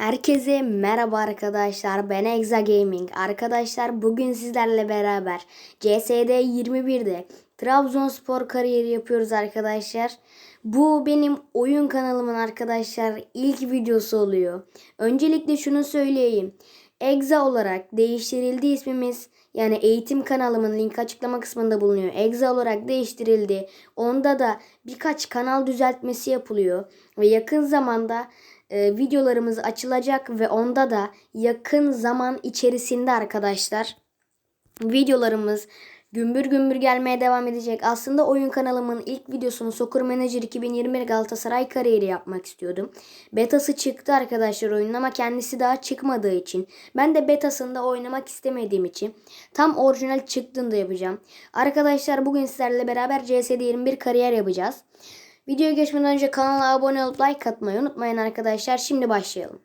Herkese merhaba arkadaşlar. Ben Exa Gaming. Arkadaşlar bugün sizlerle beraber CSD 21'de Trabzonspor kariyeri yapıyoruz arkadaşlar. Bu benim oyun kanalımın arkadaşlar ilk videosu oluyor. Öncelikle şunu söyleyeyim. Exa olarak değiştirildi ismimiz. Yani eğitim kanalımın link açıklama kısmında bulunuyor. Exa olarak değiştirildi. Onda da birkaç kanal düzeltmesi yapılıyor. Ve yakın zamanda e, videolarımız açılacak ve onda da yakın zaman içerisinde arkadaşlar videolarımız gümbür gümbür gelmeye devam edecek. Aslında oyun kanalımın ilk videosunu Soccer Manager 2021 Galatasaray kariyeri yapmak istiyordum. Betası çıktı arkadaşlar oyunun ama kendisi daha çıkmadığı için. Ben de betasında oynamak istemediğim için tam orijinal çıktığında yapacağım. Arkadaşlar bugün sizlerle beraber CS'de 21 kariyer yapacağız. Videoya geçmeden önce kanala abone olup like atmayı unutmayın arkadaşlar. Şimdi başlayalım.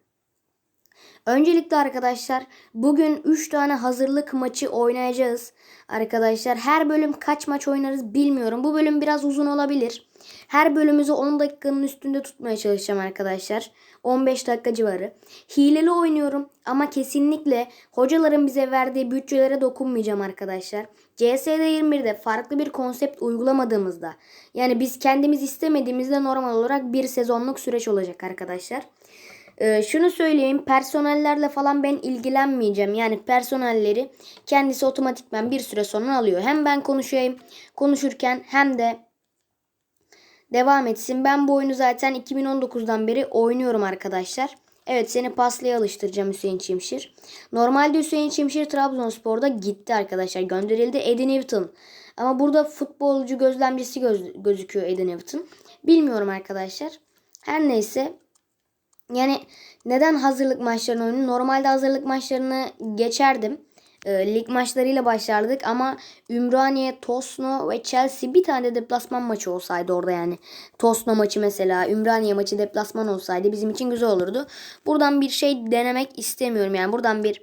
Öncelikle arkadaşlar bugün 3 tane hazırlık maçı oynayacağız. Arkadaşlar her bölüm kaç maç oynarız bilmiyorum. Bu bölüm biraz uzun olabilir. Her bölümümüzü 10 dakikanın üstünde tutmaya çalışacağım arkadaşlar. 15 dakika civarı. Hileli oynuyorum ama kesinlikle hocaların bize verdiği bütçelere dokunmayacağım arkadaşlar. CSD 21'de farklı bir konsept uygulamadığımızda yani biz kendimiz istemediğimizde normal olarak bir sezonluk süreç olacak arkadaşlar. Ee, şunu söyleyeyim personellerle falan ben ilgilenmeyeceğim. Yani personelleri kendisi otomatikman bir süre sonra alıyor. Hem ben konuşayım konuşurken hem de devam etsin. Ben bu oyunu zaten 2019'dan beri oynuyorum arkadaşlar. Evet seni paslaya alıştıracağım Hüseyin Çimşir. Normalde Hüseyin Çimşir Trabzonspor'da gitti arkadaşlar. Gönderildi Edin Everton. Ama burada futbolcu gözlemcisi göz, gözüküyor Edin Everton. Bilmiyorum arkadaşlar. Her neyse yani neden hazırlık maçlarını oynuyorum? Normalde hazırlık maçlarını geçerdim. E, lig maçlarıyla başlardık ama Ümraniye, Tosno ve Chelsea bir tane de deplasman maçı olsaydı orada yani. Tosno maçı mesela, Ümraniye maçı deplasman olsaydı bizim için güzel olurdu. Buradan bir şey denemek istemiyorum yani. Buradan bir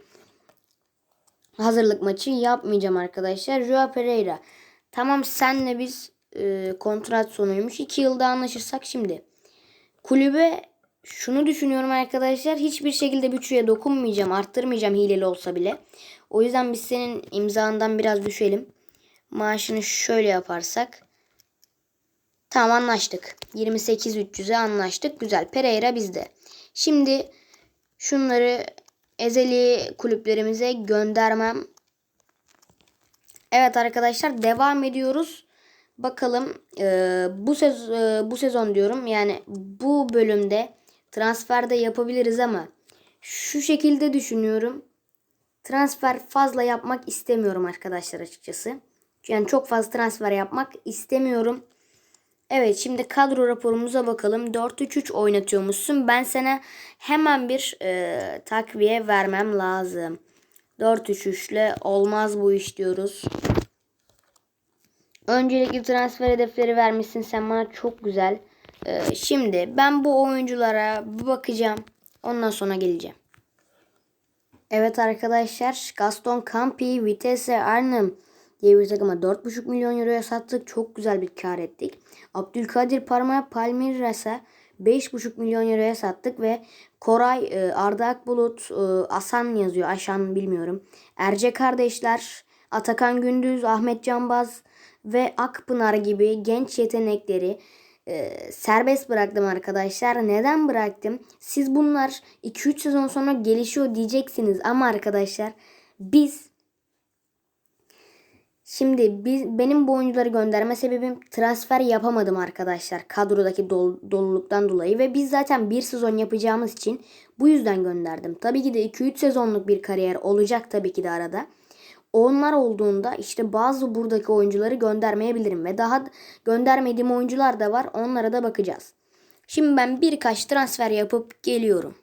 hazırlık maçı yapmayacağım arkadaşlar. Joao Pereira. Tamam senle biz e, kontrat sonuymuş. 2 yılda anlaşırsak şimdi. Kulübe şunu düşünüyorum arkadaşlar. Hiçbir şekilde bütçeye dokunmayacağım. Arttırmayacağım hileli olsa bile. O yüzden biz senin imzandan biraz düşelim. Maaşını şöyle yaparsak. Tamam anlaştık. 28.300'e anlaştık. Güzel. Pereira bizde. Şimdi şunları ezeli kulüplerimize göndermem. Evet arkadaşlar devam ediyoruz. Bakalım e, bu sezon e, bu sezon diyorum yani bu bölümde transferde yapabiliriz ama şu şekilde düşünüyorum. Transfer fazla yapmak istemiyorum arkadaşlar açıkçası. Yani çok fazla transfer yapmak istemiyorum. Evet şimdi kadro raporumuza bakalım. 4-3-3 oynatıyormuşsun. Ben sana hemen bir e, takviye vermem lazım. 4-3-3 ile olmaz bu iş diyoruz. Öncelikli transfer hedefleri vermişsin sen bana çok güzel. Ee, şimdi ben bu oyunculara bir bakacağım. Ondan sonra geleceğim. Evet arkadaşlar Gaston Campi, Vitesse Arnhem diye bir takıma 4,5 milyon euroya sattık. Çok güzel bir kar ettik. Abdülkadir Parma Palmeiras'a 5,5 milyon euroya sattık ve Koray, e, Arda Akbulut, e, Asan yazıyor. Aşan bilmiyorum. Erce kardeşler, Atakan Gündüz, Ahmet Canbaz ve Akpınar gibi genç yetenekleri e, serbest bıraktım arkadaşlar. Neden bıraktım? Siz bunlar 2-3 sezon sonra gelişiyor diyeceksiniz ama arkadaşlar biz Şimdi biz, benim bu oyuncuları gönderme sebebim transfer yapamadım arkadaşlar. Kadrodaki dol, doluluktan dolayı ve biz zaten bir sezon yapacağımız için bu yüzden gönderdim. Tabii ki de 2-3 sezonluk bir kariyer olacak tabii ki de arada. Onlar olduğunda işte bazı buradaki oyuncuları göndermeyebilirim ve daha göndermediğim oyuncular da var. Onlara da bakacağız. Şimdi ben birkaç transfer yapıp geliyorum.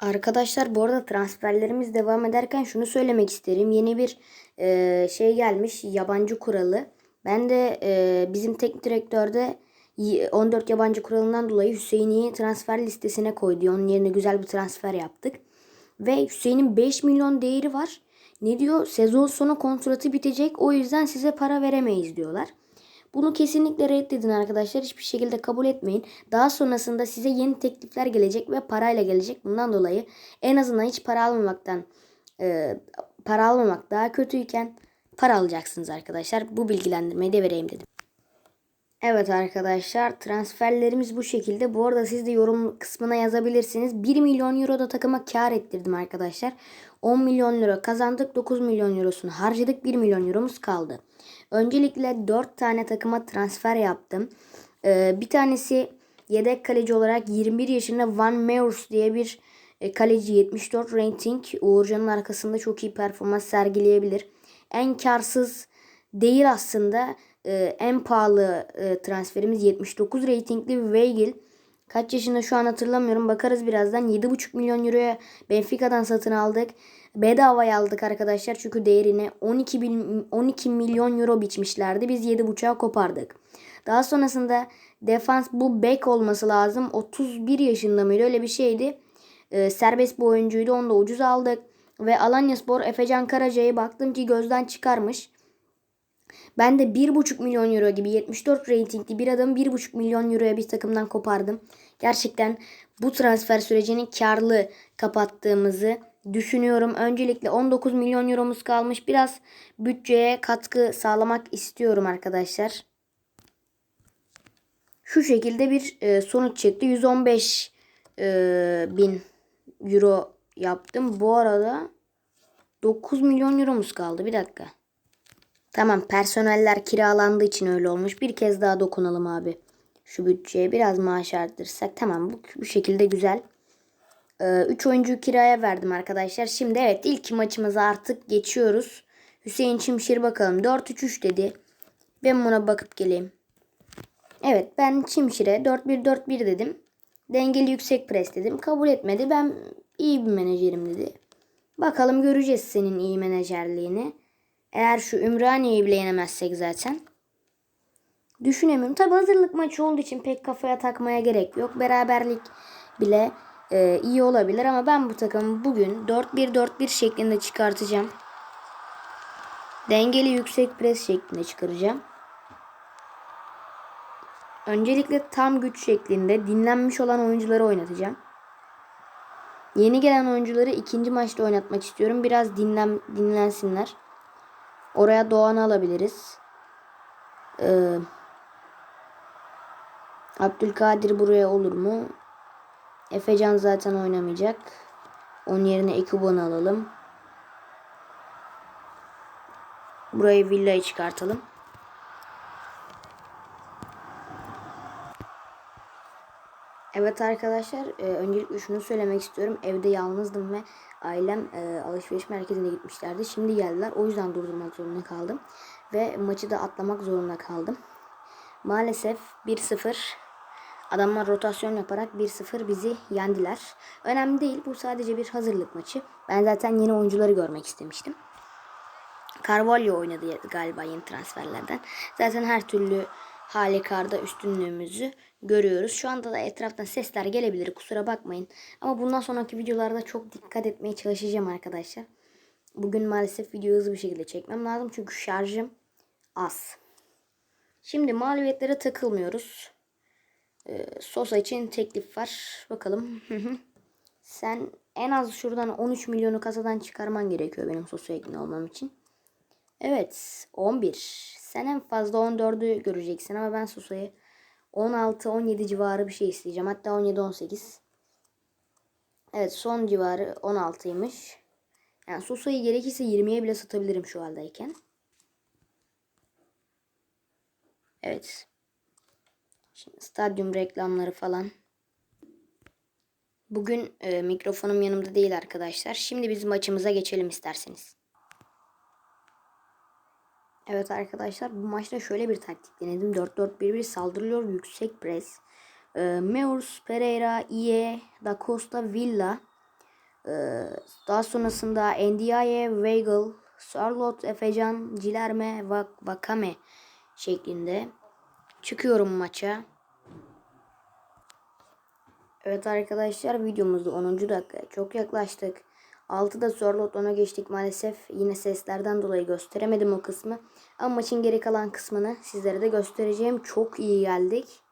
Arkadaşlar bu arada transferlerimiz devam ederken şunu söylemek isterim. Yeni bir e, şey gelmiş yabancı kuralı. Ben de e, bizim teknik direktörde 14 yabancı kuralından dolayı Hüseyin'i transfer listesine koydu. Onun yerine güzel bir transfer yaptık. Ve Hüseyin'in 5 milyon değeri var. Ne diyor? Sezon sonu kontratı bitecek. O yüzden size para veremeyiz diyorlar. Bunu kesinlikle reddedin arkadaşlar. Hiçbir şekilde kabul etmeyin. Daha sonrasında size yeni teklifler gelecek ve parayla gelecek. Bundan dolayı en azından hiç para almamaktan e, para almamak daha kötüyken para alacaksınız arkadaşlar. Bu bilgilendirmeyi de vereyim dedim. Evet arkadaşlar transferlerimiz bu şekilde. Bu arada siz de yorum kısmına yazabilirsiniz. 1 milyon euro da takıma kar ettirdim arkadaşlar. 10 milyon euro kazandık. 9 milyon eurosunu harcadık. 1 milyon euromuz kaldı. Öncelikle 4 tane takıma transfer yaptım. Ee, bir tanesi yedek kaleci olarak 21 yaşında Van Meurs diye bir e, kaleci 74 rating. Uğurcan'ın arkasında çok iyi performans sergileyebilir. En karsız değil aslında. Ee, en pahalı e, transferimiz 79 ratingli Weigl. Kaç yaşında şu an hatırlamıyorum. Bakarız birazdan. 7,5 milyon euroya Benfica'dan satın aldık. Bedavaya aldık arkadaşlar. Çünkü değerini 12, bin, 12 milyon euro biçmişlerdi. Biz 7,5'a kopardık. Daha sonrasında defans bu bek olması lazım. 31 yaşında mıydı? Öyle bir şeydi. Ee, serbest bir oyuncuydu. Onu da ucuz aldık. Ve Alanyaspor Efecan Karaca'yı baktım ki gözden çıkarmış. Ben de 1,5 milyon euro gibi 74 reytingli bir adamı 1,5 milyon euroya bir takımdan kopardım. Gerçekten bu transfer sürecini karlı kapattığımızı düşünüyorum. Öncelikle 19 milyon euromuz kalmış. Biraz bütçeye katkı sağlamak istiyorum arkadaşlar. Şu şekilde bir e, sonuç çıktı. 115 e, bin euro yaptım. Bu arada 9 milyon euromuz kaldı. Bir dakika. Tamam personeller kiralandığı için öyle olmuş. Bir kez daha dokunalım abi. Şu bütçeye biraz maaş arttırsak. Tamam bu, bu şekilde güzel. 3 ee, oyuncuyu kiraya verdim arkadaşlar. Şimdi evet ilk maçımıza artık geçiyoruz. Hüseyin Çimşir bakalım. 4-3-3 dedi. Ben buna bakıp geleyim. Evet ben Çimşir'e 4-1-4-1 dedim. Dengeli yüksek pres dedim. Kabul etmedi. Ben iyi bir menajerim dedi. Bakalım göreceğiz senin iyi menajerliğini. Eğer şu Ümraniye'yi bile yenemezsek zaten. Düşünemiyorum. Tabi hazırlık maçı olduğu için pek kafaya takmaya gerek yok. Beraberlik bile e, iyi olabilir ama ben bu takımı bugün 4-1-4-1 şeklinde çıkartacağım. Dengeli yüksek pres şeklinde çıkaracağım. Öncelikle tam güç şeklinde dinlenmiş olan oyuncuları oynatacağım. Yeni gelen oyuncuları ikinci maçta oynatmak istiyorum. Biraz dinlen, dinlensinler. Oraya Doğan'ı alabiliriz. Ee, Abdülkadir buraya olur mu? Efecan zaten oynamayacak. Onun yerine Ekuban'ı alalım. Burayı villayı çıkartalım. Evet arkadaşlar e, öncelikle şunu söylemek istiyorum. Evde yalnızdım ve ailem e, alışveriş merkezine gitmişlerdi. Şimdi geldiler. O yüzden durdurmak zorunda kaldım. Ve maçı da atlamak zorunda kaldım. Maalesef 1-0 adamlar rotasyon yaparak 1-0 bizi yendiler. Önemli değil. Bu sadece bir hazırlık maçı. Ben zaten yeni oyuncuları görmek istemiştim. Carvalho oynadı galiba yeni transferlerden. Zaten her türlü halükarda üstünlüğümüzü görüyoruz. Şu anda da etraftan sesler gelebilir kusura bakmayın. Ama bundan sonraki videolarda çok dikkat etmeye çalışacağım arkadaşlar. Bugün maalesef videoyu hızlı bir şekilde çekmem lazım. Çünkü şarjım az. Şimdi mağlubiyetlere takılmıyoruz. Ee, Sosa için teklif var. Bakalım. Sen en az şuradan 13 milyonu kasadan çıkarman gerekiyor benim Sosa ekli olmam için. Evet 11. Sen en fazla 14'ü göreceksin ama ben Sosa'yı 16-17 civarı bir şey isteyeceğim. Hatta 17-18. Evet son civarı 16'ymış. Yani Sosa'yı gerekirse 20'ye bile satabilirim şu haldeyken. Evet. Şimdi stadyum reklamları falan. Bugün e, mikrofonum yanımda değil arkadaşlar. Şimdi biz maçımıza geçelim isterseniz. Evet arkadaşlar bu maçta şöyle bir taktik denedim. 4-4-1-1 saldırılıyor yüksek pres. E, Meurs, Pereira, Ie, Da Costa, Villa. E, daha sonrasında Ndiaye, Weigl, Charlotte, Efecan, Cilerme, Vakame şeklinde. Çıkıyorum maça. Evet arkadaşlar videomuzda 10. dakika çok yaklaştık. 6'da Sörlot ona geçtik maalesef. Yine seslerden dolayı gösteremedim o kısmı. Ama maçın geri kalan kısmını sizlere de göstereceğim. Çok iyi geldik.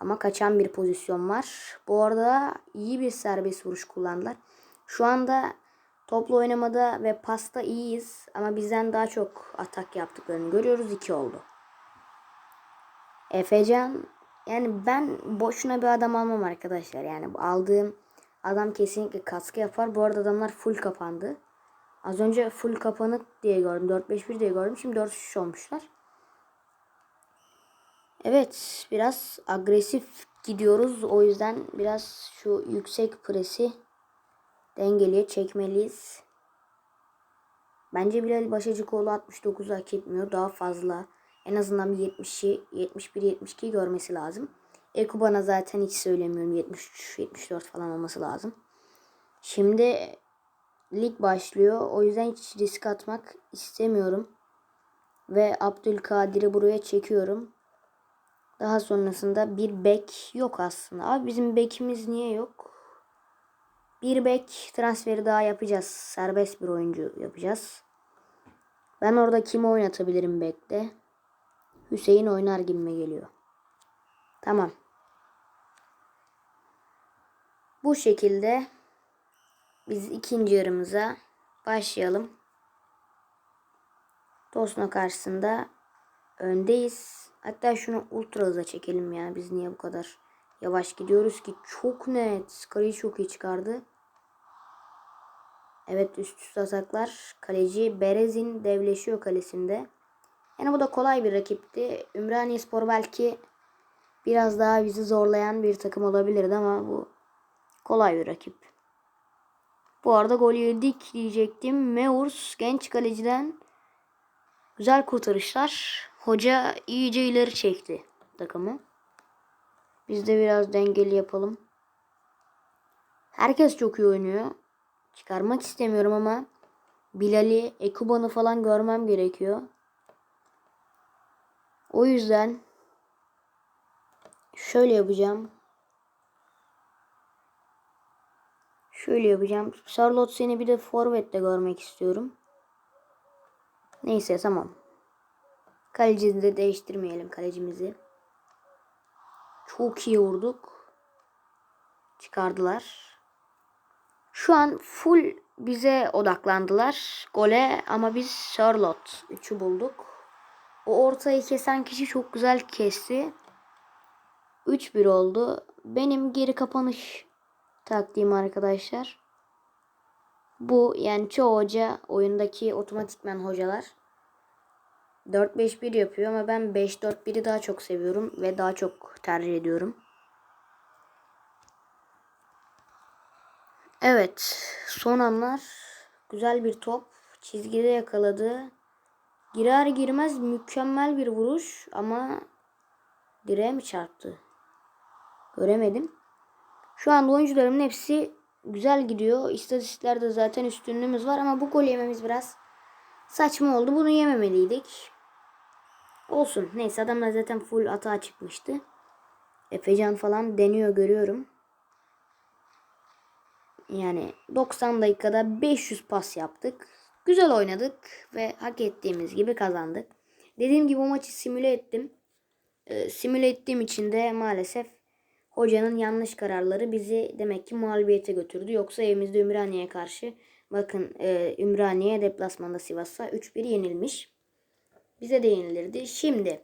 Ama kaçan bir pozisyon var. Bu arada iyi bir serbest vuruş kullandılar. Şu anda toplu oynamada ve pasta iyiyiz. Ama bizden daha çok atak yaptıklarını görüyoruz. 2 oldu. Efecan yani ben boşuna bir adam almam arkadaşlar. Yani aldığım adam kesinlikle kaskı yapar. Bu arada adamlar full kapandı. Az önce full kapanık diye gördüm. 4-5-1 diye gördüm. Şimdi 4-3 olmuşlar. Evet biraz agresif gidiyoruz. O yüzden biraz şu yüksek presi dengeliye çekmeliyiz. Bence Bilal Başacıkoğlu 69'u hak etmiyor. Daha fazla. En azından bir 70'i 71-72 görmesi lazım. Ekuban'a zaten hiç söylemiyorum. 73-74 falan olması lazım. Şimdi lig başlıyor. O yüzden hiç risk atmak istemiyorum. Ve Abdülkadir'i buraya çekiyorum. Daha sonrasında bir bek yok aslında. Abi bizim bekimiz niye yok? Bir bek transferi daha yapacağız. Serbest bir oyuncu yapacağız. Ben orada kimi oynatabilirim bekte? Hüseyin oynar gibime geliyor. Tamam. Bu şekilde biz ikinci yarımıza başlayalım. Tosna karşısında öndeyiz. Hatta şunu ultra hıza çekelim ya. Biz niye bu kadar yavaş gidiyoruz ki? Çok net. Kaleyi çok iyi çıkardı. Evet üst üste ataklar. Kaleci Berezin devleşiyor kalesinde. Yani bu da kolay bir rakipti. Ümraniye Spor belki biraz daha bizi zorlayan bir takım olabilirdi ama bu kolay bir rakip. Bu arada gol yedik diyecektim. Meurs genç kaleciden güzel kurtarışlar. Hoca iyice ileri çekti takımı. Biz de biraz dengeli yapalım. Herkes çok iyi oynuyor. Çıkarmak istemiyorum ama Bilal'i, Ekuban'ı falan görmem gerekiyor. O yüzden şöyle yapacağım. Şöyle yapacağım. Charlotte seni bir de forvette görmek istiyorum. Neyse tamam. Kalecimizi de değiştirmeyelim kalecimizi. Çok iyi vurduk. Çıkardılar. Şu an full bize odaklandılar. Gole ama biz Charlotte 3'ü bulduk. O ortayı kesen kişi çok güzel kesti. 3-1 oldu. Benim geri kapanış taktiğim arkadaşlar. Bu yani çoğu hoca oyundaki otomatikmen hocalar 4-5-1 yapıyor ama ben 5-4-1'i daha çok seviyorum ve daha çok tercih ediyorum. Evet, son anlar güzel bir top çizgide yakaladı. Girer girmez mükemmel bir vuruş ama direğe mi çarptı? Göremedim. Şu anda oyuncularımın hepsi güzel gidiyor. İstatistiklerde zaten üstünlüğümüz var ama bu gol yememiz biraz saçma oldu. Bunu yememeliydik. Olsun. Neyse adamlar zaten full atağa çıkmıştı. Efecan falan deniyor görüyorum. Yani 90 dakikada 500 pas yaptık. Güzel oynadık ve hak ettiğimiz gibi kazandık. Dediğim gibi o maçı simüle ettim. E, simüle ettiğim için de maalesef hocanın yanlış kararları bizi demek ki mağlubiyete götürdü. Yoksa evimizde Ümraniye'ye karşı bakın e, Ümraniye deplasmanda Sivas'a 3-1 yenilmiş. Bize de yenilirdi. Şimdi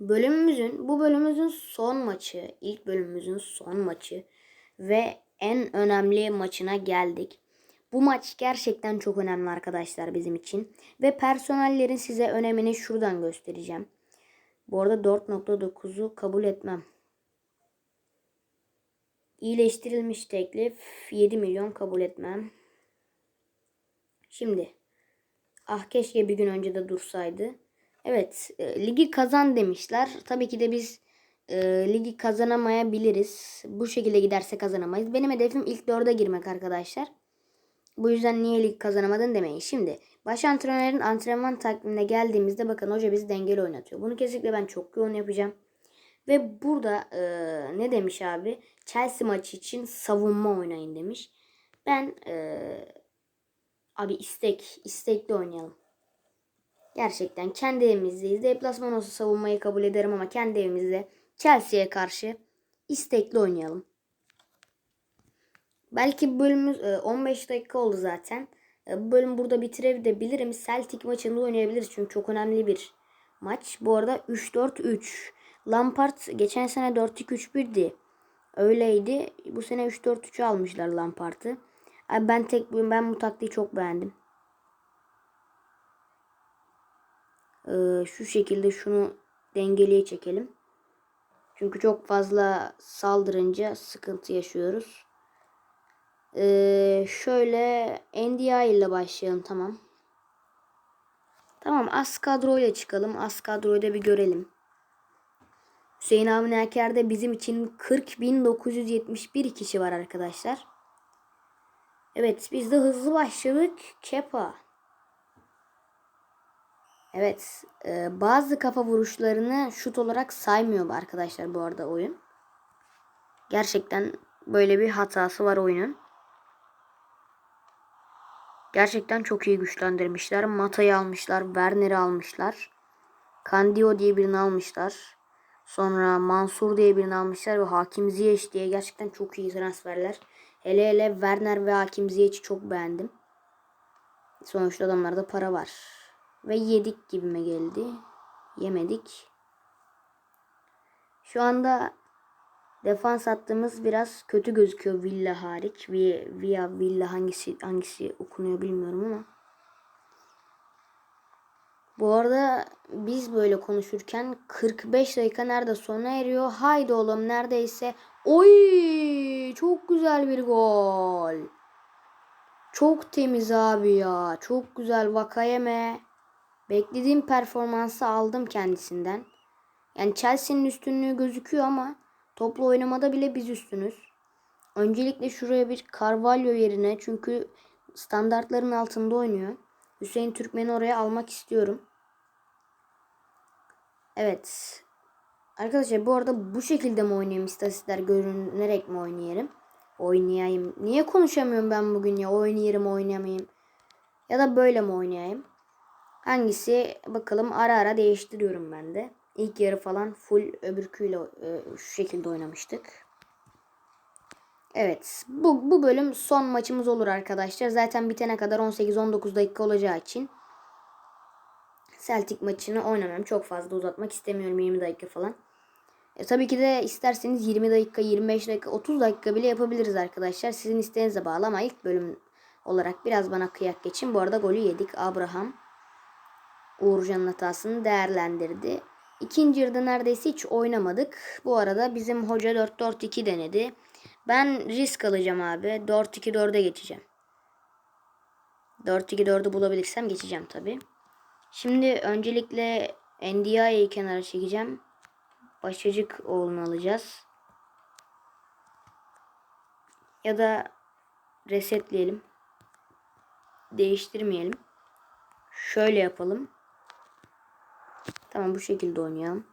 bölümümüzün bu bölümümüzün son maçı, ilk bölümümüzün son maçı ve en önemli maçına geldik. Bu maç gerçekten çok önemli arkadaşlar bizim için. Ve personellerin size önemini şuradan göstereceğim. Bu arada 4.9'u kabul etmem. İyileştirilmiş teklif 7 milyon kabul etmem. Şimdi ah keşke bir gün önce de dursaydı. Evet e, ligi kazan demişler. Tabii ki de biz e, ligi kazanamayabiliriz. Bu şekilde giderse kazanamayız. Benim hedefim ilk dörde girmek arkadaşlar. Bu yüzden niye lig kazanamadın demeyin. Şimdi baş antrenörlerin antrenman takvimine geldiğimizde bakın hoca bizi dengeli oynatıyor. Bunu kesinlikle ben çok yoğun yapacağım. Ve burada e, ne demiş abi? Chelsea maçı için savunma oynayın demiş. Ben eee, abi istek, istekli oynayalım. Gerçekten kendi evimizdeyiz. Deplasman olsa savunmayı kabul ederim ama kendi evimizde Chelsea'ye karşı istekli oynayalım. Belki bölümümüz e, 15 dakika oldu zaten. E, bölüm burada bitirebilirim. Celtic maçında oynayabiliriz çünkü çok önemli bir maç. Bu arada 3-4-3. Lampard geçen sene 4-2-3-1'di. Öyleydi. Bu sene 3-4-3'ü almışlar Lampard'ı. Abi ben tek ben bu taktiği çok beğendim. Ee, şu şekilde şunu dengeliye çekelim. Çünkü çok fazla saldırınca sıkıntı yaşıyoruz. Ee, şöyle NDI ile başlayalım tamam. Tamam az kadroyla çıkalım. Az kadroyu da bir görelim. Hüseyin Avni bizim için 40.971 kişi var arkadaşlar. Evet biz de hızlı başladık. Kepa. Evet e, bazı kafa vuruşlarını şut olarak saymıyor arkadaşlar bu arada oyun. Gerçekten böyle bir hatası var oyunun. Gerçekten çok iyi güçlendirmişler. Mata'yı almışlar. Werner'i almışlar. Candio diye birini almışlar. Sonra Mansur diye birini almışlar ve Hakim Ziyech diye gerçekten çok iyi transferler. Hele hele Werner ve Hakim Ziyech'i çok beğendim. Sonuçta adamlarda para var. Ve yedik gibime geldi. Yemedik. Şu anda defans attığımız biraz kötü gözüküyor Villa hariç. Via Villa hangisi hangisi okunuyor bilmiyorum ama. Bu arada biz böyle konuşurken 45 dakika nerede sona eriyor. Haydi oğlum neredeyse. Oy çok güzel bir gol. Çok temiz abi ya. Çok güzel Vakayeme. Beklediğim performansı aldım kendisinden. Yani Chelsea'nin üstünlüğü gözüküyor ama toplu oynamada bile biz üstünüz. Öncelikle şuraya bir Carvalho yerine çünkü standartların altında oynuyor. Hüseyin Türkmen'i oraya almak istiyorum. Evet. Arkadaşlar bu arada bu şekilde mi oynayayım? İstatistikler görünerek mi oynayayım? Oynayayım. Niye konuşamıyorum ben bugün ya? Oynayırım oynamayayım. Ya da böyle mi oynayayım? Hangisi bakalım ara ara değiştiriyorum ben de. İlk yarı falan full öbürküyle e, şu şekilde oynamıştık. Evet bu, bu bölüm son maçımız olur arkadaşlar. Zaten bitene kadar 18-19 dakika olacağı için Celtic maçını oynamam. Çok fazla uzatmak istemiyorum 20 dakika falan. E, tabii ki de isterseniz 20 dakika, 25 dakika, 30 dakika bile yapabiliriz arkadaşlar. Sizin isteğinize bağlı ama ilk bölüm olarak biraz bana kıyak geçin. Bu arada golü yedik. Abraham Uğurcan'ın hatasını değerlendirdi. İkinci yarıda neredeyse hiç oynamadık. Bu arada bizim hoca 4-4-2 denedi. Ben risk alacağım abi. 4-2-4'e geçeceğim. 4-2-4'ü bulabilirsem geçeceğim tabi. Şimdi öncelikle NDI'yi kenara çekeceğim. Başacık oğlunu alacağız. Ya da resetleyelim. Değiştirmeyelim. Şöyle yapalım. Tamam bu şekilde oynayalım.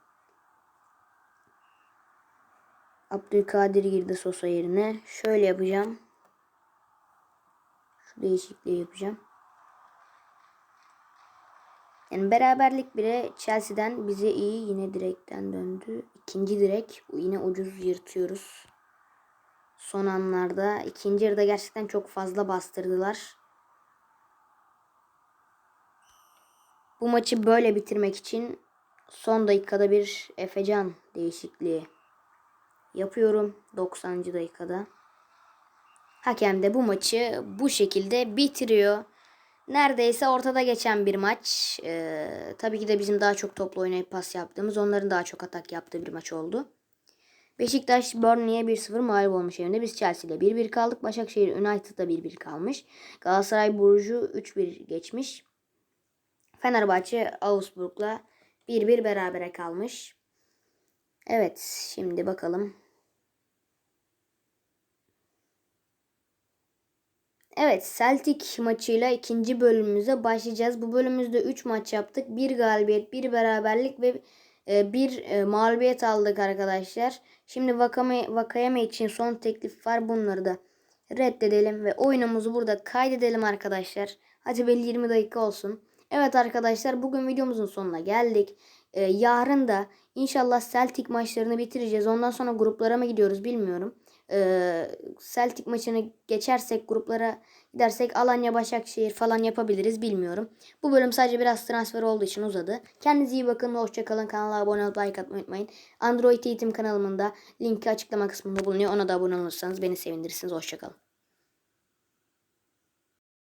Abdülkadir girdi Sosa yerine. Şöyle yapacağım. Şu değişikliği yapacağım. Yani beraberlik bile Chelsea'den bize iyi yine direkten döndü. İkinci direk yine ucuz yırtıyoruz. Son anlarda ikinci yarıda gerçekten çok fazla bastırdılar. Bu maçı böyle bitirmek için son dakikada bir Efecan değişikliği yapıyorum 90. dakikada. Hakem de bu maçı bu şekilde bitiriyor. Neredeyse ortada geçen bir maç. Ee, tabii ki de bizim daha çok toplu oynayıp pas yaptığımız, onların daha çok atak yaptığı bir maç oldu. Beşiktaş Burnley'e 1-0 mağlup olmuş evinde. Biz Chelsea ile 1-1 kaldık. Başakşehir United'da 1-1 kalmış. Galatasaray Burcu 3-1 geçmiş. Fenerbahçe Augsburg'la 1-1 berabere kalmış. Evet şimdi bakalım. Evet Celtic maçıyla ikinci bölümümüze başlayacağız. Bu bölümümüzde 3 maç yaptık. Bir galibiyet, bir beraberlik ve e, bir e, mağlubiyet aldık arkadaşlar. Şimdi Vakame, Vakayeme için son teklif var. Bunları da reddedelim ve oyunumuzu burada kaydedelim arkadaşlar. Hadi belli 20 dakika olsun. Evet arkadaşlar bugün videomuzun sonuna geldik. Ee, yarın da inşallah Celtic maçlarını bitireceğiz. Ondan sonra gruplara mı gidiyoruz bilmiyorum. Ee, Celtic maçını geçersek gruplara gidersek Alanya Başakşehir falan yapabiliriz bilmiyorum. Bu bölüm sadece biraz transfer olduğu için uzadı. Kendinize iyi bakın ve hoşçakalın. Kanala abone olup like atmayı unutmayın. Android eğitim kanalımın da linki açıklama kısmında bulunuyor. Ona da abone olursanız beni sevindirirsiniz. Hoşçakalın.